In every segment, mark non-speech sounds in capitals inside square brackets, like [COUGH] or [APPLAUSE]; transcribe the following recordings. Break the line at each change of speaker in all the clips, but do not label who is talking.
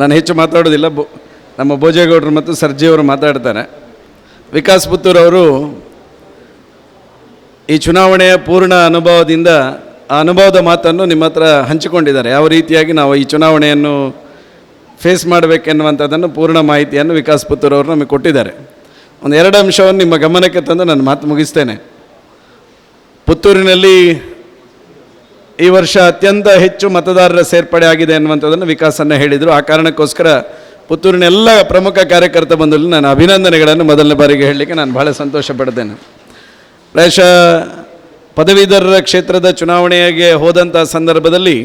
ನಾನು ಹೆಚ್ಚು ಮಾತಾಡೋದಿಲ್ಲ, ಬೊ, ನಮ್ಮ ಭೋಜೇಗೌಡರು ಮತ್ತು ಸರ್ಜಿಯವರು ಮಾತಾಡ್ತಾರೆ. ವಿಕಾಸ್ ಪುತ್ತೂರ್ ಅವರು ಈ ಚುನಾವಣೆಯ ಪೂರ್ಣ ಅನುಭವದಿಂದ, ಆ ಅನುಭವದ ಮಾತನ್ನು ನಿಮ್ಮ ಹತ್ರ ಹಂಚಿಕೊಂಡಿದ್ದಾರೆ. ಯಾವ ರೀತಿಯಾಗಿ ನಾವು ಈ ಚುನಾವಣೆಯನ್ನು ಫೇಸ್ ಮಾಡಬೇಕೆನ್ನುವಂಥದ್ದನ್ನು ಪೂರ್ಣ ಮಾಹಿತಿಯನ್ನು ವಿಕಾಸ್ ಪುತ್ತೂರ್ ಅವರು ನಮಗೆ ಕೊಟ್ಟಿದ್ದಾರೆ. ಒಂದು ಎರಡು ಅಂಶವನ್ನು ನಿಮ್ಮ ಗಮನಕ್ಕೆ ತಂದು ನಾನು ಮಾತು ಮುಗಿಸ್ತೇನೆ. ಪುತ್ತೂರಿನಲ್ಲಿ ಈ ವರ್ಷ ಅತ್ಯಂತ ಹೆಚ್ಚು ಮತದಾರರ ಸೇರ್ಪಡೆ ಆಗಿದೆ ಅನ್ನುವಂಥದ್ದನ್ನು ವಿಕಾಸನ್ನ ಹೇಳಿದರು. ಆ ಕಾರಣಕ್ಕೋಸ್ಕರ ಪುತ್ತೂರಿನ ಎಲ್ಲ ಪ್ರಮುಖ ಕಾರ್ಯಕರ್ತ ಬಂದಲ್ಲಿ ನಾನು ಅಭಿನಂದನೆಗಳನ್ನು ಮೊದಲನೇ ಬಾರಿಗೆ ಹೇಳಲಿಕ್ಕೆ ನಾನು ಭಾಳ ಸಂತೋಷ ಪಡ್ತೇನೆ ಪ್ರಾಯಶಃ ಪದವೀಧರರ ಕ್ಷೇತ್ರದ ಚುನಾವಣೆಗೆ ಹೋದಂಥ ಸಂದರ್ಭದಲ್ಲಿ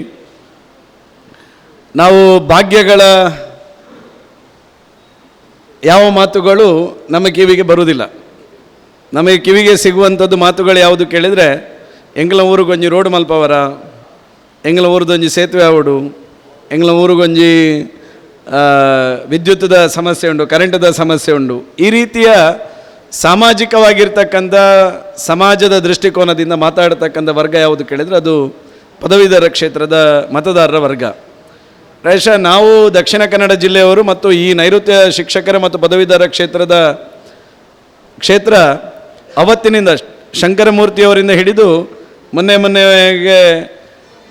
ನಾವು ಭಾಗ್ಯಗಳ ಯಾವ ಮಾತುಗಳು ನಮ್ಮ ಕಿವಿಗೆ ಬರುವುದಿಲ್ಲ. ನಮಗೆ ಕಿವಿಗೆ ಸಿಗುವಂಥದ್ದು ಮಾತುಗಳು ಯಾವುದು ಕೇಳಿದರೆ ಎಂಗ್ಲ ಊರಿಗೊಂಜಿ ರೋಡ್ ಮಲ್ಪವರ ಎಂಗ್ಲ கொஞ்சம் ಸೇತುವೆ ಆವಡು ಎಂಗ್ಲ ಊರಿಗೊಂಜಿ ವಿದ್ಯುತ್ದ ಸಮಸ್ಯೆ ಉಂಟು ಕರೆಂಟ್ದ ಸಮಸ್ಯೆ ಉಂಟು ಈ ರೀತಿಯ ಸಾಮಾಜಿಕವಾಗಿರ್ತಕ್ಕಂಥ, ಸಮಾಜದ ದೃಷ್ಟಿಕೋನದಿಂದ ಮಾತಾಡತಕ್ಕಂಥ ವರ್ಗ ಯಾವುದು ಕೇಳಿದರೆ ಅದು ಪದವೀಧರ ಕ್ಷೇತ್ರದ ಮತದಾರರ ವರ್ಗ. ಪ್ರಾಯಶಃ ನಾವು ದಕ್ಷಿಣ ಕನ್ನಡ ಜಿಲ್ಲೆಯವರು ಮತ್ತು ಈ ನೈಋತ್ಯ ಶಿಕ್ಷಕರ ಮತ್ತು ಪದವೀಧರ ಕ್ಷೇತ್ರದ ಕ್ಷೇತ್ರ ಅವತ್ತಿನಿಂದ ಶಂಕರಮೂರ್ತಿಯವರಿಂದ ಹಿಡಿದು ಮೊನ್ನೆ ಮೊನ್ನೆಗೆ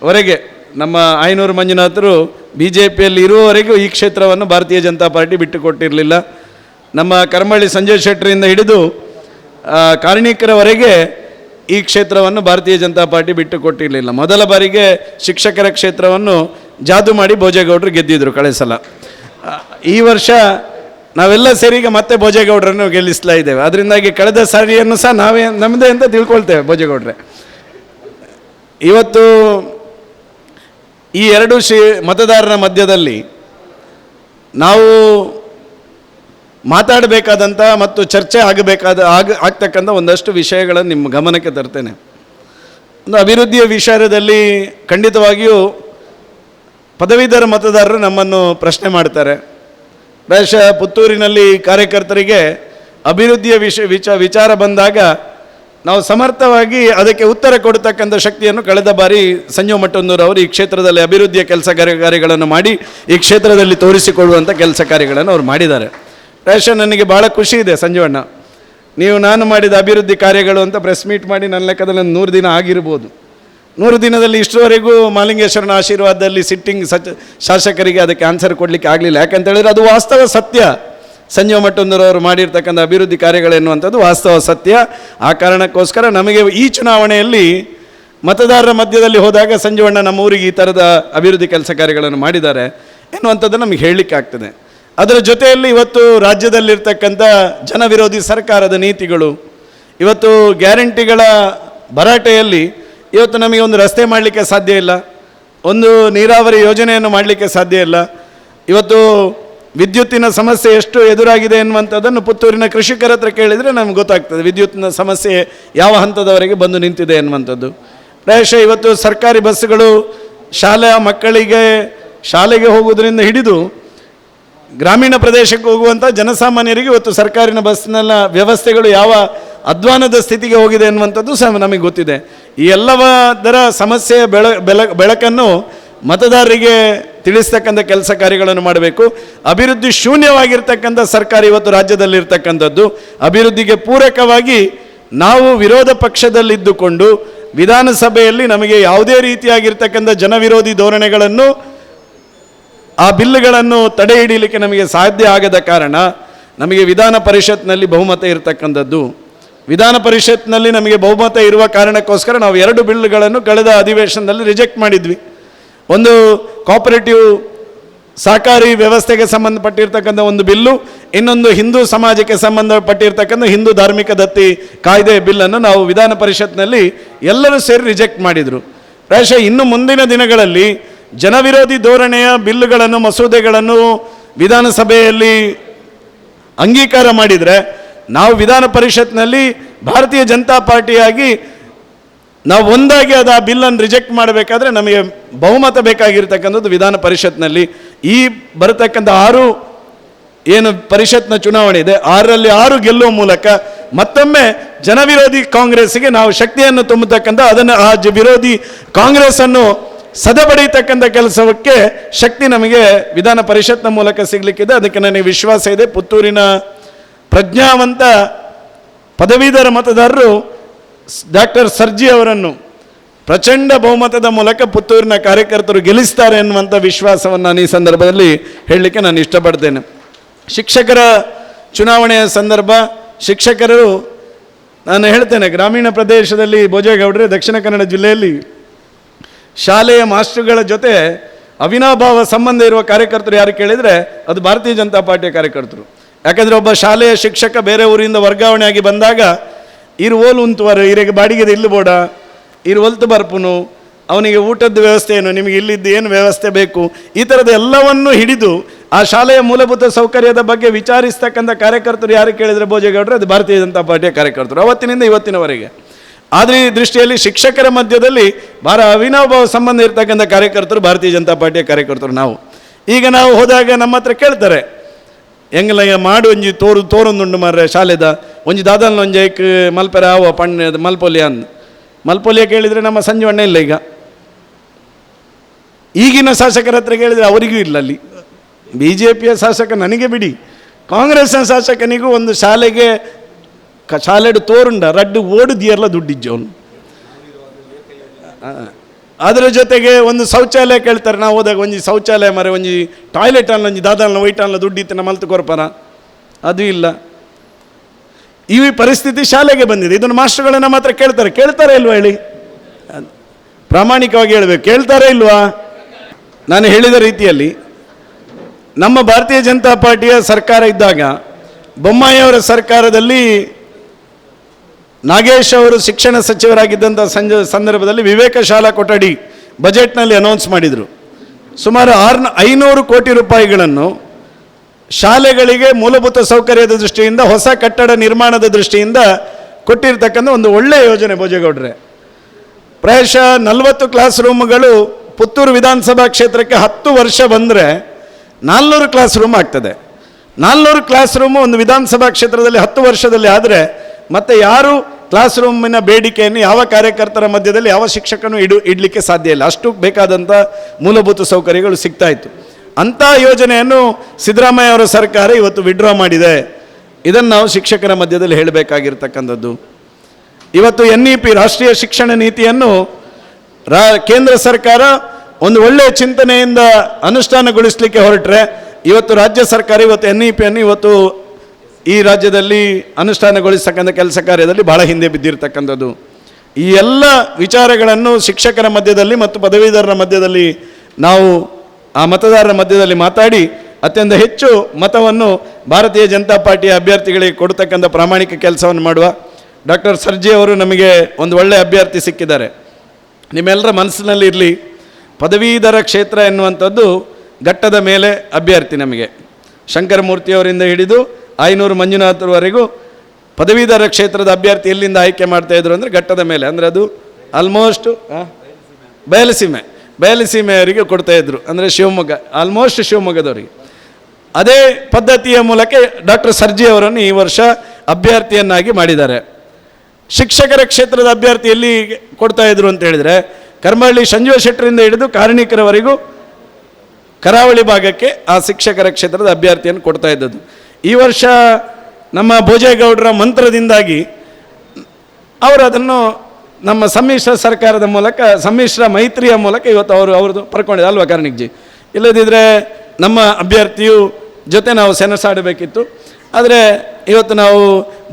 ವರೆಗೆ ನಮ್ಮ ಐನೂರು ಮಂಜುನಾಥರು ಬಿ ಜೆ ಪಿಯಲ್ಲಿ ಇರುವವರೆಗೂ ಈ ಕ್ಷೇತ್ರವನ್ನು ಭಾರತೀಯ ಜನತಾ ಪಾರ್ಟಿ ಬಿಟ್ಟುಕೊಟ್ಟಿರಲಿಲ್ಲ. ನಮ್ಮ ಕರ್ಮಳ್ಳಿ ಸಂಜಯ್ ಶೆಟ್ಟರಿಂದ ಹಿಡಿದು ಕಾರ್ಣಿಕರವರೆಗೆ ಈ ಕ್ಷೇತ್ರವನ್ನು ಭಾರತೀಯ ಜನತಾ ಪಾರ್ಟಿ ಬಿಟ್ಟುಕೊಟ್ಟಿರಲಿಲ್ಲ. ಮೊದಲ ಬಾರಿಗೆ ಶಿಕ್ಷಕರ ಕ್ಷೇತ್ರವನ್ನು ಜಾದು ಮಾಡಿ ಭೋಜೇಗೌಡರು ಗೆದ್ದಿದ್ರು ಕಳೆದ ಸಲ. ಈ ವರ್ಷ ನಾವೆಲ್ಲ ಸೇರಿ ಈಗ ಮತ್ತೆ ಭೋಜೇಗೌಡರನ್ನು ಗೆಲ್ಲಿಸ್ತಾ ಇದ್ದೇವೆ. ಅದರಿಂದಾಗಿ ಕಳೆದ ಸಾರಿಯನ್ನು ಸಹ ನಾವೇ ನಮ್ಮದೇ ಅಂತ ತಿಳ್ಕೊಳ್ತೇವೆ ಭೋಜೇಗೌಡ್ರೆ. ಇವತ್ತು ಈ ಎರಡು ಶಿ ಮತದಾರರ ಮಧ್ಯದಲ್ಲಿ ನಾವು ಮಾತಾಡಬೇಕಾದಂಥ ಮತ್ತು ಚರ್ಚೆ ಆಗಬೇಕಾದ ಆಗ ಆಗ್ತಕ್ಕಂಥ ಒಂದಷ್ಟು ವಿಷಯಗಳನ್ನು ನಿಮ್ಮ ಗಮನಕ್ಕೆ ತರ್ತೇನೆ. ಒಂದು ಅಭಿವೃದ್ಧಿಯ ವಿಚಾರದಲ್ಲಿ ಖಂಡಿತವಾಗಿಯೂ ಪದವೀಧರ ಮತದಾರರು ನಮ್ಮನ್ನು ಪ್ರಶ್ನೆ ಮಾಡ್ತಾರೆ. ಪ್ರಾಯಶಃ ಪುತ್ತೂರಿನಲ್ಲಿ ಕಾರ್ಯಕರ್ತರಿಗೆ ಅಭಿವೃದ್ಧಿಯ ವಿಷ ವಿಚ ವಿಚಾರ ಬಂದಾಗ ನಾವು ಸಮರ್ಥವಾಗಿ ಅದಕ್ಕೆ ಉತ್ತರ ಕೊಡತಕ್ಕಂಥ ಶಕ್ತಿಯನ್ನು ಕಳೆದ ಬಾರಿ ಸಂಜೀವ್ ಅವರು ಈ ಕ್ಷೇತ್ರದಲ್ಲಿ ಅಭಿವೃದ್ಧಿಯ ಕೆಲಸ ಕಾರ್ಯ ಕಾರ್ಯಗಳನ್ನು ಮಾಡಿ ಈ ಕ್ಷೇತ್ರದಲ್ಲಿ ತೋರಿಸಿಕೊಳ್ಳುವಂಥ ಕೆಲಸ ಕಾರ್ಯಗಳನ್ನು ಅವರು ಮಾಡಿದ್ದಾರೆ. ರೇಷನ್ ನನಗೆ ಭಾಳ ಖುಷಿ ಇದೆ ಸಂಜೀವಣ್ಣ ನೀವು ನಾನು ಮಾಡಿದ ಅಭಿವೃದ್ಧಿ ಕಾರ್ಯಗಳು ಅಂತ ಪ್ರೆಸ್ ಮೀಟ್ ಮಾಡಿ ನನ್ನ ಲೆಕ್ಕದಲ್ಲಿ ನೂರು ದಿನ ಆಗಿರ್ಬೋದು. ನೂರು ದಿನದಲ್ಲಿ ಇಷ್ಟರವರೆಗೂ ಮಾಲಿಂಗೇಶ್ವರನ ಆಶೀರ್ವಾದದಲ್ಲಿ ಸಿಟ್ಟಿಂಗ್ ಸಚ ಶಾಸಕರಿಗೆ ಅದಕ್ಕೆ ಆನ್ಸರ್ ಕೊಡಲಿಕ್ಕೆ ಆಗಲಿಲ್ಲ. ಯಾಕಂತ ಹೇಳಿದ್ರೆ ಅದು ವಾಸ್ತವ ಸತ್ಯ. ಸಂಜೀವ ಮಟ್ಟೊಂದರವರು ಮಾಡಿರ್ತಕ್ಕಂಥ ಅಭಿವೃದ್ಧಿ ಕಾರ್ಯಗಳೆನ್ನುವಂಥದ್ದು ವಾಸ್ತವ ಸತ್ಯ. ಆ ಕಾರಣಕ್ಕೋಸ್ಕರ ನಮಗೆ ಈ ಚುನಾವಣೆಯಲ್ಲಿ ಮತದಾರರ ಮಧ್ಯದಲ್ಲಿ ಹೋದಾಗ ಸಂಜೀವಣ್ಣ ನಮ್ಮ ಊರಿಗೆ ಈ ಥರದ ಅಭಿವೃದ್ಧಿ ಕೆಲಸ ಕಾರ್ಯಗಳನ್ನು ಮಾಡಿದ್ದಾರೆ ಎನ್ನುವಂಥದ್ದು ನಮಗೆ ಹೇಳಲಿಕ್ಕೆ ಆಗ್ತದೆ. ಅದರ ಜೊತೆಯಲ್ಲಿ ಇವತ್ತು ರಾಜ್ಯದಲ್ಲಿರ್ತಕ್ಕಂಥ ಜನವಿರೋಧಿ ಸರ್ಕಾರದ ನೀತಿಗಳು, ಇವತ್ತು ಗ್ಯಾರಂಟಿಗಳ ಭರಾಟೆಯಲ್ಲಿ ಇವತ್ತು ನಮಗೆ ಒಂದು ರಸ್ತೆ ಮಾಡಲಿಕ್ಕೆ ಸಾಧ್ಯ ಇಲ್ಲ, ಒಂದು ನೀರಾವರಿ ಯೋಜನೆಯನ್ನು ಮಾಡಲಿಕ್ಕೆ ಸಾಧ್ಯ ಇಲ್ಲ, ಇವತ್ತು ವಿದ್ಯುತ್ತಿನ ಸಮಸ್ಯೆ ಎಷ್ಟು ಎದುರಾಗಿದೆ ಎನ್ನುವಂಥದ್ದನ್ನು ಪುತ್ತೂರಿನ ಕೃಷಿಕರ ಹತ್ರ ಕೇಳಿದರೆ ನಮ್ಗೆ ಗೊತ್ತಾಗ್ತದೆ. ವಿದ್ಯುತ್ತಿನ ಸಮಸ್ಯೆ ಯಾವ ಹಂತದವರೆಗೆ ಬಂದು ನಿಂತಿದೆ ಎನ್ನುವಂಥದ್ದು. ಪ್ರಾಯಶಃ ಇವತ್ತು ಸರ್ಕಾರಿ ಬಸ್ಸುಗಳು ಶಾಲೆಯ ಮಕ್ಕಳಿಗೆ ಶಾಲೆಗೆ ಹೋಗುವುದರಿಂದ ಹಿಡಿದು ಗ್ರಾಮೀಣ ಪ್ರದೇಶಕ್ಕೆ ಹೋಗುವಂಥ ಜನಸಾಮಾನ್ಯರಿಗೆ ಇವತ್ತು ಸರ್ಕಾರಿನ ಬಸ್ನೆಲ್ಲ ವ್ಯವಸ್ಥೆಗಳು ಯಾವ ಅಧ್ವಾನದ ಸ್ಥಿತಿಗೆ ಹೋಗಿದೆ ಅನ್ನುವಂಥದ್ದು ಸಹ ನಮಗೆ ಗೊತ್ತಿದೆ. ಈ ಎಲ್ಲದರ ಸಮಸ್ಯೆಯ ಬೆಳ ಬೆಳ, ಬೆಳಕನ್ನು ಮತದಾರರಿಗೆ ತಿಳಿಸ್ತಕ್ಕಂಥ ಕೆಲಸ ಕಾರ್ಯಗಳನ್ನು ಮಾಡಬೇಕು. ಅಭಿವೃದ್ಧಿ ಶೂನ್ಯವಾಗಿರ್ತಕ್ಕಂಥ ಸರ್ಕಾರ ಇವತ್ತು ರಾಜ್ಯದಲ್ಲಿರ್ತಕ್ಕಂಥದ್ದು. ಅಭಿವೃದ್ಧಿಗೆ ಪೂರಕವಾಗಿ ನಾವು ವಿರೋಧ ಪಕ್ಷದಲ್ಲಿದ್ದುಕೊಂಡು ವಿಧಾನಸಭೆಯಲ್ಲಿ ನಮಗೆ ಯಾವುದೇ ರೀತಿಯಾಗಿರ್ತಕ್ಕಂಥ ಜನವಿರೋಧಿ ಧೋರಣೆಗಳನ್ನು, ಆ ಬಿಲ್ಲುಗಳನ್ನು ತಡೆ ಹಿಡಿಯಲಿಕ್ಕೆ ನಮಗೆ ಸಾಧ್ಯ ಆಗದ ಕಾರಣ ನಮಗೆ ವಿಧಾನ ಪರಿಷತ್ನಲ್ಲಿ ಬಹುಮತ ಇರತಕ್ಕಂಥದ್ದು. ವಿಧಾನ ಪರಿಷತ್ನಲ್ಲಿ ನಮಗೆ ಬಹುಮತ ಇರುವ ಕಾರಣಕ್ಕೋಸ್ಕರ ನಾವು ಎರಡು ಬಿಲ್ಲುಗಳನ್ನು ಕಳೆದ ಅಧಿವೇಶನದಲ್ಲಿ ರಿಜೆಕ್ಟ್ ಮಾಡಿದ್ವಿ. ಒಂದು ಕೋಪರೇಟಿವ್ ಸಹಕಾರಿ ವ್ಯವಸ್ಥೆಗೆ ಸಂಬಂಧಪಟ್ಟಿರ್ತಕ್ಕಂಥ ಒಂದು ಬಿಲ್ಲು, ಇನ್ನೊಂದು ಹಿಂದೂ ಸಮಾಜಕ್ಕೆ ಸಂಬಂಧಪಟ್ಟಿರ್ತಕ್ಕಂಥ ಹಿಂದೂ ಧಾರ್ಮಿಕ ದತ್ತಿ ಕಾಯ್ದೆ ಬಿಲ್ಲನ್ನು ನಾವು ವಿಧಾನ ಪರಿಷತ್ನಲ್ಲಿ ಎಲ್ಲರೂ ಸೇರಿ ರಿಜೆಕ್ಟ್ ಮಾಡಿದರು. ಪ್ರಾಯಶಃ ಇನ್ನು ಮುಂದಿನ ದಿನಗಳಲ್ಲಿ ಜನವಿರೋಧಿ ಧೋರಣೆಯ ಬಿಲ್ಲುಗಳನ್ನು, ಮಸೂದೆಗಳನ್ನು ವಿಧಾನಸಭೆಯಲ್ಲಿ ಅಂಗೀಕಾರ ಮಾಡಿದರೆ ನಾವು ವಿಧಾನ ಪರಿಷತ್ನಲ್ಲಿ ಭಾರತೀಯ ಜನತಾ ಪಾರ್ಟಿಯಾಗಿ ನಾವು ಒಂದಾಗಿ ಅದು ಆ ಬಿಲ್ಲನ್ನು ರಿಜೆಕ್ಟ್ ಮಾಡಬೇಕಾದ್ರೆ ನಮಗೆ ಬಹುಮತ ಬೇಕಾಗಿರ್ತಕ್ಕಂಥದ್ದು ವಿಧಾನ ಪರಿಷತ್ನಲ್ಲಿ. ಈ ಬರತಕ್ಕಂಥ ಆರು ಏನು ಪರಿಷತ್ನ ಚುನಾವಣೆ ಇದೆ, ಆರರಲ್ಲಿ ಆರು ಗೆಲ್ಲುವ ಮೂಲಕ ಮತ್ತೊಮ್ಮೆ ಜನವಿರೋಧಿ ಕಾಂಗ್ರೆಸ್ಗೆ ನಾವು ಶಕ್ತಿಯನ್ನು ತುಂಬತಕ್ಕಂಥ ಅದನ್ನು ಆ ಜ- ವಿರೋಧಿ ಕಾಂಗ್ರೆಸ್ ಅನ್ನು ಸದಬಡಿತಕ್ಕಂಥ ಕೆಲಸಕ್ಕೆ ಶಕ್ತಿ ನಮಗೆ ವಿಧಾನ ಪರಿಷತ್ನ ಮೂಲಕ ಸಿಗಲಿಕ್ಕಿದೆ. ಅದಕ್ಕೆ ನನಗೆ ವಿಶ್ವಾಸ ಇದೆ. ಪುತ್ತೂರಿನ ಪ್ರಜ್ಞಾವಂತ ಪದವೀಧರ ಮತದಾರರು ಡಾಕ್ಟರ್ ಸರ್ಜಿ ಅವರನ್ನು ಪ್ರಚಂಡ ಬಹುಮತದ ಮೂಲಕ ಪುತ್ತೂರಿನ ಕಾರ್ಯಕರ್ತರು ಗೆಲ್ಲಿಸ್ತಾರೆ ಎನ್ನುವಂಥ ವಿಶ್ವಾಸವನ್ನು ನಾನು ಈ ಸಂದರ್ಭದಲ್ಲಿ ಹೇಳಲಿಕ್ಕೆ ನಾನು ಇಷ್ಟಪಡ್ತೇನೆ. ಶಿಕ್ಷಕರ ಚುನಾವಣೆಯ ಸಂದರ್ಭ ಶಿಕ್ಷಕರು ನಾನು ಹೇಳ್ತೇನೆ, ಗ್ರಾಮೀಣ ಪ್ರದೇಶದಲ್ಲಿ ಭೋಜೇಗೌಡರೆ ದಕ್ಷಿಣ ಕನ್ನಡ ಜಿಲ್ಲೆಯಲ್ಲಿ ಶಾಲೆಯ ಮಾಸ್ಟರ್ಗಳ ಜೊತೆ ಅವಿನಾಭಾವ ಸಂಬಂಧ ಇರುವ ಕಾರ್ಯಕರ್ತರು ಯಾರು ಕೇಳಿದರೆ ಅದು ಭಾರತೀಯ ಜನತಾ ಪಾರ್ಟಿಯ ಕಾರ್ಯಕರ್ತರು. ಯಾಕಂದರೆ ಒಬ್ಬ ಶಾಲೆಯ ಶಿಕ್ಷಕ ಬೇರೆ ಊರಿಂದ ವರ್ಗಾವಣೆಯಾಗಿ ಬಂದಾಗ ಇರು ಓಲು ಉಂತುವರು, ಇರಿಗೆ ಬಾಡಿಗೆದು ಇಲ್ಲಿ ಬೋಡ. ಇರು ಒಲ್ತು ಬರ್ಪುನು. ಅವನಿಗೆ ಊಟದ ವ್ಯವಸ್ಥೆ ಏನು? ನಿಮಗೆ ಇಲ್ಲಿದ್ದು ಏನು ವ್ಯವಸ್ಥೆ ಬೇಕು? ಈ ಥರದ ಎಲ್ಲವನ್ನು ಹಿಡಿದು ಆ ಶಾಲೆಯ ಮೂಲಭೂತ ಸೌಕರ್ಯದ ಬಗ್ಗೆ ವಿಚಾರಿಸ್ತಕ್ಕಂಥ ಕಾರ್ಯಕರ್ತರು ಯಾರು ಕೇಳಿದರೆ ಭೋಜೇಗೌಡರು, ಅದು ಭಾರತೀಯ ಜನತಾ ಪಾರ್ಟಿಯ ಕಾರ್ಯಕರ್ತರು, ಅವತ್ತಿನಿಂದ ಇವತ್ತಿನವರೆಗೆ. ಆದರೆ ಈ ದೃಷ್ಟಿಯಲ್ಲಿ ಶಿಕ್ಷಕರ ಮಧ್ಯದಲ್ಲಿ ಭಾರ ಅವಿನಾಭಾವ ಸಂಬಂಧ ಇರ್ತಕ್ಕಂಥ ಕಾರ್ಯಕರ್ತರು ಭಾರತೀಯ ಜನತಾ ಪಾರ್ಟಿಯ ಕಾರ್ಯಕರ್ತರು ನಾವು. ಈಗ ನಾವು ಹೋದಾಗ ನಮ್ಮ ಹತ್ರ ಕೇಳ್ತಾರೆ ಹೆಂಗಲ್ಲ ಮಾಡು ಅಂಜಿ, ತೋರು ತೋರೊಂದುಂಡು ಮಾರ್ರೆ ಶಾಲೆದ. ಒಂಜಿ ದಾದಲ್ನ ಒಂಜಿ ಐಕ್ ಮಲ್ಪೆರ ಆವ ಪಣ್ಣೆ ಮಲ್ಪೊಲಿಯ ಅಂದ್. ಮಲ್ಪೊಲಿಯ ಕೇಳಿದರೆ ನಮ್ಮ ಸಂಜೀವಣ್ಣ ಇಲ್ಲ ಈಗ. ಈಗಿನ ಶಾಸಕರ ಹತ್ರ ಕೇಳಿದರೆ ಅವರಿಗೂ ಇಲ್ಲ ಅಲ್ಲಿ. ಬಿ ಜೆ ಪಿಯ ಶಾಸಕ ನನಗೆ ಬಿಡಿ. ಕಾಂಗ್ರೆಸ್ನ ಶಾಸಕನಿಗೂ ಒಂದು ಶಾಲೆಗೆ ಕ ಶಾಲೆಡು ತೋರುಂಡ, ರಡ್ಡು ಓಡುದಿಯರ್ಲ ದುಡ್ಡಿಜ್ಜವನು ಅದರ ಜೊತೆಗೆ ಒಂದು ಶೌಚಾಲಯ ಕೇಳ್ತಾರೆ. ನಾವು ಹೋದಾಗ ಒಂದು ಶೌಚಾಲಯ ಮರೆ, ಒಂಜಿ ಟಾಯ್ಲೆಟ್ ಅಲ್ಲ ಒಂದು ದಾದಾಲ್ನ ವೈಟ್ ಅಲ್ಲ ದುಡ್ಡಿತ್ತು ನಮ್ಮ ಮಲ್ತು ಕೊರ್ಪನ. ಅದು ಇಲ್ಲ. ಈ ಪರಿಸ್ಥಿತಿ ಶಾಲೆಗೆ ಬಂದಿದೆ. ಇದನ್ನು ಮಾಸ್ಟರ್ಗಳನ್ನ ಮಾತ್ರ ಕೇಳ್ತಾರೆ. ಕೇಳ್ತಾರೆ ಇಲ್ವಾ ಹೇಳಿ? ಪ್ರಾಮಾಣಿಕವಾಗಿ ಹೇಳಬೇಕು. ಕೇಳ್ತಾರೆ ಇಲ್ವಾ? ನಾನು ಹೇಳಿದ ರೀತಿಯಲ್ಲಿ, ನಮ್ಮ ಭಾರತೀಯ ಜನತಾ ಪಾರ್ಟಿಯ ಸರ್ಕಾರ ಇದ್ದಾಗ ಬೊಮ್ಮಾಯಿಯವರ ಸರ್ಕಾರದಲ್ಲಿ ನಾಗೇಶ್ ಅವರು ಶಿಕ್ಷಣ ಸಚಿವರಾಗಿದ್ದಂಥ ಸಂಜ, ಸಂದರ್ಭದಲ್ಲಿ ವಿವೇಕ ಶಾಲಾ ಕೊಠಡಿ ಬಜೆಟ್ನಲ್ಲಿ ಅನೌನ್ಸ್ ಮಾಡಿದರು. ಸುಮಾರು ಆರ್ನ, ಐನೂರು ಕೋಟಿ ರೂಪಾಯಿಗಳನ್ನು ಶಾಲೆಗಳಿಗೆ ಮೂಲಭೂತ ಸೌಕರ್ಯದ ದೃಷ್ಟಿಯಿಂದ, ಹೊಸ ಕಟ್ಟಡ ನಿರ್ಮಾಣದ ದೃಷ್ಟಿಯಿಂದ ಕೊಟ್ಟಿರ್ತಕ್ಕಂಥ ಒಂದು ಒಳ್ಳೆಯ ಯೋಜನೆ ಭೋಜೇಗೌಡ್ರೆ. ಪ್ರಾಯಶಃ ನಲವತ್ತು ಕ್ಲಾಸ್ ರೂಮ್ಗಳು ಪುತ್ತೂರು ವಿಧಾನಸಭಾ ಕ್ಷೇತ್ರಕ್ಕೆ ಹತ್ತು ವರ್ಷ ಬಂದರೆ ನಾಲ್ನೂರು ಕ್ಲಾಸ್ ರೂಮ್ ಆಗ್ತದೆ. ನಾಲ್ನೂರು ಕ್ಲಾಸ್ ರೂಮ್ ಒಂದು ವಿಧಾನಸಭಾ ಕ್ಷೇತ್ರದಲ್ಲಿ ಹತ್ತು ವರ್ಷದಲ್ಲಿ ಆದರೆ ಮತ್ತೆ ಯಾರು ಕ್ಲಾಸ್ ರೂಮಿನ ಬೇಡಿಕೆಯನ್ನು ಯಾವ ಕಾರ್ಯಕರ್ತರ ಮಧ್ಯದಲ್ಲಿ ಯಾವ ಶಿಕ್ಷಕನೂ ಇಡು ಇಡಲಿಕ್ಕೆ ಸಾಧ್ಯ ಇಲ್ಲ. ಅಷ್ಟು ಬೇಕಾದಂಥ ಮೂಲಭೂತ ಸೌಕರ್ಯಗಳು ಸಿಗ್ತಾ ಇತ್ತು. ಅಂಥ ಯೋಜನೆಯನ್ನು ಸಿದ್ದರಾಮಯ್ಯ ಅವರ ಸರ್ಕಾರ ಇವತ್ತು ವಿಡ್ರಾ ಮಾಡಿದೆ. ಇದನ್ನು ನಾವು ಶಿಕ್ಷಕರ ಮಧ್ಯದಲ್ಲಿ ಹೇಳಬೇಕಾಗಿರ್ತಕ್ಕಂಥದ್ದು. ಇವತ್ತು ಎನ್ ಇ ಪಿ ರಾಷ್ಟ್ರೀಯ ಶಿಕ್ಷಣ ನೀತಿಯನ್ನು ರಾ, ಕೇಂದ್ರ ಸರ್ಕಾರ ಒಂದು ಒಳ್ಳೆಯ ಚಿಂತನೆಯಿಂದ ಅನುಷ್ಠಾನಗೊಳಿಸಲಿಕ್ಕೆ ಹೊರಟ್ರೆ, ಇವತ್ತು ರಾಜ್ಯ ಸರ್ಕಾರ ಇವತ್ತು ಎನ್ ಇ ಪಿಯನ್ನು ಇವತ್ತು ಈ ರಾಜ್ಯದಲ್ಲಿ ಅನುಷ್ಠಾನಗೊಳಿಸ್ತಕ್ಕಂಥ ಕೆಲಸ ಕಾರ್ಯದಲ್ಲಿ ಬಹಳ ಹಿಂದೆ ಬಿದ್ದಿರ್ತಕ್ಕಂಥದ್ದು. ಈ ಎಲ್ಲ ವಿಚಾರಗಳನ್ನು ಶಿಕ್ಷಕರ ಮಧ್ಯದಲ್ಲಿ ಮತ್ತು ಪದವೀಧರರ ಮಧ್ಯದಲ್ಲಿ ನಾವು ಆ ಮತದಾರರ ಮಧ್ಯದಲ್ಲಿ ಮಾತಾಡಿ ಅತ್ಯಂತ ಹೆಚ್ಚು ಮತವನ್ನು ಭಾರತೀಯ ಜನತಾ ಪಾರ್ಟಿಯ ಅಭ್ಯರ್ಥಿಗಳಿಗೆ ಕೊಡ್ತಕ್ಕಂಥ ಪ್ರಾಮಾಣಿಕ ಕೆಲಸವನ್ನು ಮಾಡುವ ಡಾಕ್ಟರ್ ಸರ್ಜಿ ಅವರು ನಮಗೆ ಒಂದು ಒಳ್ಳೆಯ ಅಭ್ಯರ್ಥಿ ಸಿಕ್ಕಿದ್ದಾರೆ. ನಿಮ್ಮೆಲ್ಲರ ಮನಸ್ಸಿನಲ್ಲಿ ಇರಲಿ. ಪದವೀಧರ ಕ್ಷೇತ್ರ ಎನ್ನುವಂಥದ್ದು ಘಟ್ಟದ ಮೇಲೆ ಅಭ್ಯರ್ಥಿ ನಮಗೆ. ಶಂಕರಮೂರ್ತಿಯವರಿಂದ ಹಿಡಿದು ಐನೂರು ಮಂಜುನಾಥರವರೆಗೂ ಪದವೀಧರ ಕ್ಷೇತ್ರದ ಅಭ್ಯರ್ಥಿ ಎಲ್ಲಿಂದ ಆಯ್ಕೆ ಮಾಡ್ತಾಯಿದ್ರು ಅಂದರೆ ಘಟ್ಟದ ಮೇಲೆ. ಅಂದರೆ ಅದು ಆಲ್ಮೋಸ್ಟ್ ಬಯಲಸೀಮೆ. ಬಯಲಸೀಮೆಯವರಿಗೆ ಕೊಡ್ತಾ ಇದ್ರು. ಅಂದರೆ ಶಿವಮೊಗ್ಗ ಆಲ್ಮೋಸ್ಟ್ ಶಿವಮೊಗ್ಗದವರಿಗೆ. ಅದೇ ಪದ್ಧತಿಯ ಮೂಲಕ ಡಾಕ್ಟರ್ ಸರ್ಜಿ ಅವರನ್ನು ಈ ವರ್ಷ ಅಭ್ಯರ್ಥಿಯನ್ನಾಗಿ ಮಾಡಿದ್ದಾರೆ. ಶಿಕ್ಷಕರ ಕ್ಷೇತ್ರದ ಅಭ್ಯರ್ಥಿ ಎಲ್ಲಿ ಕೊಡ್ತಾ ಇದ್ರು ಅಂತ ಹೇಳಿದರೆ ಕರ್ಮಹಳ್ಳಿ ಸಂಜೀವ ಶೆಟ್ಟರಿಂದ ಹಿಡಿದು ಕಾರ್ಣಿಕರವರೆಗೂ ಕರಾವಳಿ ಭಾಗಕ್ಕೆ ಆ ಶಿಕ್ಷಕರ ಕ್ಷೇತ್ರದ ಅಭ್ಯರ್ಥಿಯನ್ನು ಕೊಡ್ತಾ ಇದ್ದದ್ದು. ಈ ವರ್ಷ ನಮ್ಮ ಭೋಜೇಗೌಡರ ಮಂತ್ರದಿಂದಾಗಿ ಅವರು ಅದನ್ನು ನಮ್ಮ ಸಮ್ಮಿಶ್ರ ಸರ್ಕಾರದ ಮೂಲಕ, ಸಮ್ಮಿಶ್ರ ಮೈತ್ರಿಯ ಮೂಲಕ ಇವತ್ತು ಅವರು ಅವ್ರದ್ದು ಪಡ್ಕೊಂಡಿದೆ ಅಲ್ವಾ ಕಾರ್ಣಿಕ್ಜಿ ಇಲ್ಲದಿದ್ದರೆ ನಮ್ಮ ಅಭ್ಯರ್ಥಿಯು ಜೊತೆ ನಾವು ಸೆಣಸಾಡಬೇಕಿತ್ತು. ಆದರೆ ಇವತ್ತು ನಾವು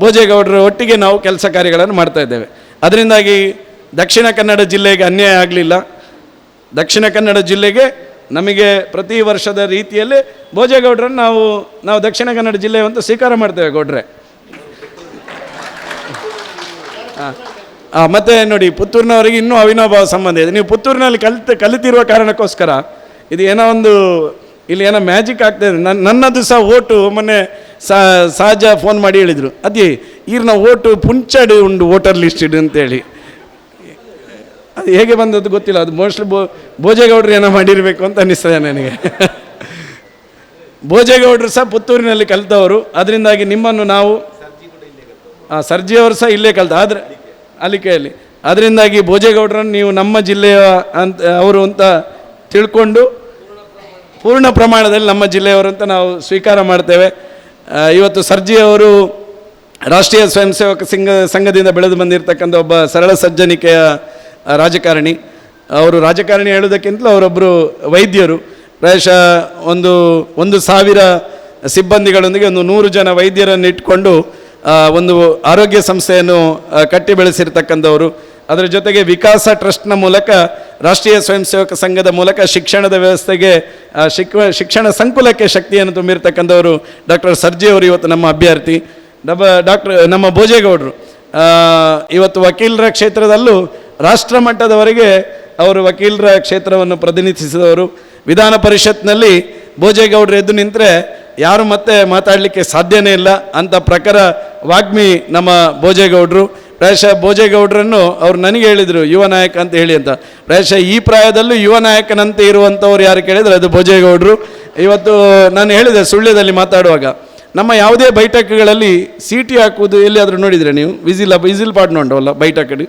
ಭೋಜೇಗೌಡರ ಒಟ್ಟಿಗೆ ನಾವು ಕೆಲಸ ಕಾರ್ಯಗಳನ್ನು ಮಾಡ್ತಾ ಇದ್ದೇವೆ. ಅದರಿಂದಾಗಿ ದಕ್ಷಿಣ ಕನ್ನಡ ಜಿಲ್ಲೆಗೆ ಅನ್ಯಾಯ ಆಗಲಿಲ್ಲ. ದಕ್ಷಿಣ ಕನ್ನಡ ಜಿಲ್ಲೆಗೆ ನಮಗೆ ಪ್ರತಿ ವರ್ಷದ ರೀತಿಯಲ್ಲಿ ಭೋಜೇಗೌಡರನ್ನು ನಾವು ನಾವು ದಕ್ಷಿಣ ಕನ್ನಡ ಜಿಲ್ಲೆ ಅಂತ ಸ್ವೀಕಾರ ಮಾಡ್ತೇವೆ ಗೌಡ್ರೆ. ಹಾಂ. ಮತ್ತು ನೋಡಿ, ಪುತ್ತೂರಿನವರಿಗೆ ಇನ್ನೂ ಅವಿನೋಭಾವ ಸಂಬಂಧ ಇದೆ. ನೀವು ಪುತ್ತೂರಿನಲ್ಲಿ ಕಲಿತು, ಕಲಿತಿರುವ ಕಾರಣಕ್ಕೋಸ್ಕರ ಇದು ಏನೋ ಒಂದು, ಇಲ್ಲಿ ಏನೋ ಮ್ಯಾಜಿಕ್ ಆಗ್ತಾಯಿದೆ ನನ್ನ ನನ್ನದು ಸಹ ಓಟು, ಮೊನ್ನೆ ಸಹಜ ಫೋನ್ ಮಾಡಿ ಹೇಳಿದರು. ಅದೇ ಈರ್ನ ಓಟು ಪುಂಚಡು ಉಂಡು ವೋಟರ್ ಇಡು ಅಂತೇಳಿ. ಅದು ಹೇಗೆ ಬಂದದ್ದು ಗೊತ್ತಿಲ್ಲ. ಅದು ಮೋಸ್ಟ್ಲಿ ಬೋ, ಭೋಜೇಗೌಡರು ಏನೋ ಮಾಡಿರಬೇಕು ಅಂತ ಅನ್ನಿಸ್ತದೆ ನನಗೆ. ಭೋಜೇಗೌಡರು ಸಹ ಪುತ್ತೂರಿನಲ್ಲಿ ಕಲಿತವರು. ಅದರಿಂದಾಗಿ ನಿಮ್ಮನ್ನು ನಾವು ಸರ್ಜಿಯವರು ಸಹ ಇಲ್ಲೇ ಕಲಿತ. ಆದರೆ ಅಲಿಕೆಯಲ್ಲಿ ಅದರಿಂದಾಗಿ ಭೋಜೇಗೌಡರನ್ನು ನೀವು ನಮ್ಮ ಜಿಲ್ಲೆಯ ಅಂತ, ಅವರು ಅಂತ ತಿಳ್ಕೊಂಡು ಪೂರ್ಣ ಪ್ರಮಾಣದಲ್ಲಿ ನಮ್ಮ ಜಿಲ್ಲೆಯವರು ಅಂತ ನಾವು ಸ್ವೀಕಾರ ಮಾಡ್ತೇವೆ. ಇವತ್ತು ಸರ್ಜಿ ಅವರು ರಾಷ್ಟ್ರೀಯ ಸ್ವಯಂ ಸೇವಕ ಸಿಂಗ, ಸಂಘದಿಂದ ಬೆಳೆದು ಬಂದಿರತಕ್ಕಂಥ ಒಬ್ಬ ಸರಳ ಸಜ್ಜನಿಕೆಯ ರಾಜಕಾರಣಿ. ಅವರು ರಾಜಕಾರಣಿ ಹೇಳೋದಕ್ಕಿಂತಲೂ ಅವರೊಬ್ಬರು ವೈದ್ಯರು. ಪ್ರಾಯಶಃ ಒಂದು ಒಂದು ಸಾವಿರ ಸಿಬ್ಬಂದಿಗಳೊಂದಿಗೆ ಒಂದು ನೂರು ಜನ ವೈದ್ಯರನ್ನು ಇಟ್ಕೊಂಡು ಒಂದು ಆರೋಗ್ಯ ಸಂಸ್ಥೆಯನ್ನು ಕಟ್ಟಿ ಬೆಳೆಸಿರ್ತಕ್ಕಂಥವರು ಅದರ ಜೊತೆಗೆ ವಿಕಾಸ ಟ್ರಸ್ಟ್ನ ಮೂಲಕ, ರಾಷ್ಟ್ರೀಯ ಸ್ವಯಂ ಸೇವಕ ಸಂಘದ ಮೂಲಕ ಶಿಕ್ಷಣದ ವ್ಯವಸ್ಥೆಗೆ ಶಿಕ್ ಶಿಕ್ಷಣ ಸಂಕುಲಕ್ಕೆ ಶಕ್ತಿಯನ್ನು ತುಂಬಿರ್ತಕ್ಕಂಥವರು ಡಾಕ್ಟರ್ ಸರ್ಜಿ ಅವರು ಇವತ್ತು ನಮ್ಮ ಅಭ್ಯರ್ಥಿ. ಡಬ, ಡಾಕ್ಟರ್, ನಮ್ಮ ಭೋಜೇಗೌಡರು. ಇವತ್ತು ವಕೀಲರ ಕ್ಷೇತ್ರದಲ್ಲೂ ರಾಷ್ಟ್ರ ಮಟ್ಟದವರೆಗೆ ಅವರು ವಕೀಲರ ಕ್ಷೇತ್ರವನ್ನು ಪ್ರತಿನಿಧಿಸಿದವರು. ವಿಧಾನ ಪರಿಷತ್ನಲ್ಲಿ ಭೋಜೇಗೌಡರು ಎದ್ದು ನಿಂತರೆ ಯಾರು ಮತ್ತೆ ಮಾತಾಡಲಿಕ್ಕೆ ಸಾಧ್ಯನೇ ಇಲ್ಲ ಅಂತ ಪ್ರಕಾರ ವಾಗ್ಮಿ ನಮ್ಮ ಭೋಜೇಗೌಡರು. ಪ್ರಾಯಶಃ ಭೋಜೇಗೌಡರನ್ನು ಅವ್ರು ನನಗೆ ಹೇಳಿದರು, ಯುವ ನಾಯಕ ಅಂತ ಹೇಳಿ ಅಂತ. ಪ್ರಾಯಶಃ ಈ ಪ್ರಾಯದಲ್ಲೂ ಯುವ ನಾಯಕನಂತೆ ಇರುವಂಥವ್ರು ಯಾರು ಕೇಳಿದರೆ ಅದು ಭೋಜೇಗೌಡರು. ಇವತ್ತು ನಾನು ಹೇಳಿದೆ ಸುಳ್ಯದಲ್ಲಿ ಮಾತಾಡುವಾಗ, ನಮ್ಮ ಯಾವುದೇ ಬೈಠಕ್ಗಳಲ್ಲಿ ಸೀಟಿ ಹಾಕುವುದು ಎಲ್ಲಿಯಾದರೂ ನೋಡಿದರೆ ನೀವು? ವಿಸಿಲ್ ವಿಸಿಲ್ ನೋಡವಲ್ಲ ಬೈಠಕಡಿ?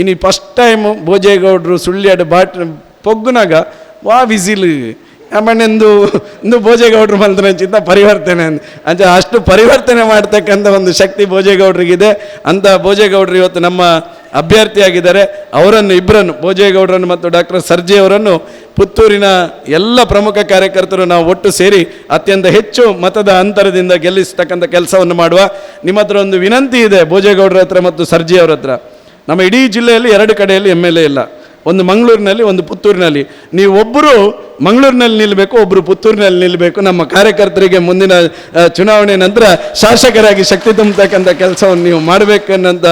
ಇನ್ನು ಫಸ್ಟ್ ಟೈಮು ಭೋಜೇಗೌಡರು ಸುಳ್ಯಡ್ ಬಾಟ್, ಪೊಗ್ಗುನಾಗ ವಾ ವಿಸಿಲ್. ಆಮೇಲೆಂದು ಇಂದು ಭೋಜೇಗೌಡರು ಮಲ್ತನಂಚಿಂತ ಪರಿವರ್ತನೆ ಅಂತ. ಅಂಚ ಅಷ್ಟು ಪರಿವರ್ತನೆ ಮಾಡ್ತಕ್ಕಂಥ ಒಂದು ಶಕ್ತಿ ಭೋಜೇಗೌಡರಿಗಿದೆ. ಅಂತ ಭೋಜೇಗೌಡರು ಇವತ್ತು ನಮ್ಮ ಅಭ್ಯರ್ಥಿಯಾಗಿದ್ದಾರೆ. ಅವರನ್ನು ಇಬ್ಬರನ್ನು ಭೋಜೇಗೌಡರನ್ನು ಮತ್ತು ಡಾಕ್ಟರ್ ಸರ್ಜಿ ಅವರನ್ನು ಪುತ್ತೂರಿನ ಎಲ್ಲ ಪ್ರಮುಖ ಕಾರ್ಯಕರ್ತರು ನಾವು ಒಟ್ಟು ಸೇರಿ ಅತ್ಯಂತ ಹೆಚ್ಚು ಮತದ ಅಂತರದಿಂದ ಗೆಲ್ಲಿಸ್ತಕ್ಕಂಥ ಕೆಲಸವನ್ನು ಮಾಡುವ ನಿಮ್ಮ ಹತ್ರ ಒಂದು ವಿನಂತಿ ಇದೆ ಭೋಜೇಗೌಡರ ಹತ್ರ ಮತ್ತು ಸರ್ಜಿ ಅವರ ಹತ್ರ. ನಮ್ಮ ಇಡೀ ಜಿಲ್ಲೆಯಲ್ಲಿ ಎರಡು ಕಡೆಯಲ್ಲಿ ಎಂ ಎಲ್ ಎ ಇಲ್ಲ. ಒಂದು ಮಂಗಳೂರಿನಲ್ಲಿ, ಒಂದು ಪುತ್ತೂರಿನಲ್ಲಿ. ನೀವು ಒಬ್ಬರು ಮಂಗಳೂರಿನಲ್ಲಿ ನಿಲ್ಲಬೇಕು ಒಬ್ಬರು ಪುತ್ತೂರಿನಲ್ಲಿ ನಿಲ್ಲಬೇಕು ನಮ್ಮ ಕಾರ್ಯಕರ್ತರಿಗೆ ಮುಂದಿನ ಚುನಾವಣೆ ನಂತರ ಶಾಸಕರಾಗಿ ಶಕ್ತಿ ತುಂಬತಕ್ಕಂಥ ಕೆಲಸವನ್ನು ನೀವು ಮಾಡಬೇಕನ್ನೋಂಥ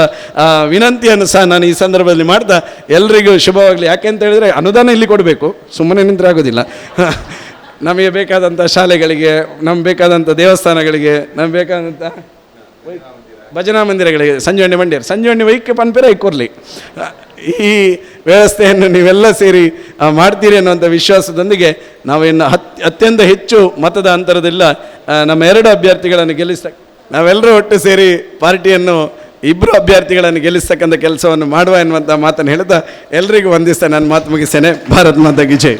ವಿನಂತಿಯನ್ನು ಸಹ ನಾನು ಈ ಸಂದರ್ಭದಲ್ಲಿ ಮಾಡ್ತಾ ಎಲ್ರಿಗೂ ಶುಭವಾಗಲಿ. ಯಾಕೆ ಅಂತ ಹೇಳಿದರೆ ಅನುದಾನ ಇಲ್ಲಿ ಕೊಡಬೇಕು. ಸುಮ್ಮನೆ ನಿಂತರೆ ಆಗೋದಿಲ್ಲ [LAUGHS] ನಮಗೆ ಬೇಕಾದಂಥ ಶಾಲೆಗಳಿಗೆ, ನಮ್ಗೆ ಬೇಕಾದಂಥ ದೇವಸ್ಥಾನಗಳಿಗೆ, ನಮ್ಗೆ ಬೇಕಾದಂಥ ಭಜನಾ ಮಂದಿರಗಳಿಗೆ. ಸಂಜೀವನಿ ಮಂಡ್ಯರು. ಸಂಜೀವನಿ ವೈಕ್ಯ ಪನ್ಪೇರ ಕೊರಲಿ ಈ ವ್ಯವಸ್ಥೆಯನ್ನು ನೀವೆಲ್ಲ ಸೇರಿ ಮಾಡ್ತೀರಿ ಅನ್ನುವಂಥ ವಿಶ್ವಾಸದೊಂದಿಗೆ ನಾವು ಇನ್ನು ಅತ್ಯಂತ ಹೆಚ್ಚು ಮತದ ಅಂತರದಿಲ್ಲ ನಮ್ಮ ಎರಡು ಅಭ್ಯರ್ಥಿಗಳನ್ನು ಗೆಲ್ಲಿಸ್ತ, ನಾವೆಲ್ಲರೂ ಒಟ್ಟು ಸೇರಿ ಪಾರ್ಟಿಯನ್ನು ಇಬ್ಬರು ಅಭ್ಯರ್ಥಿಗಳನ್ನು ಗೆಲ್ಲಿಸ್ತಕ್ಕಂಥ ಕೆಲಸವನ್ನು ಮಾಡುವ ಎನ್ನುವಂಥ ಮಾತನ್ನು ಹೇಳ್ತಾ ಎಲ್ರಿಗೂ ವಂದಿಸ್ತಾ ನನ್ನ ಮಾತು ಮುಗಿಸ್ತೇನೆ. ಭಾರತ್ ಮಾತಾಗಿ ಜೈ.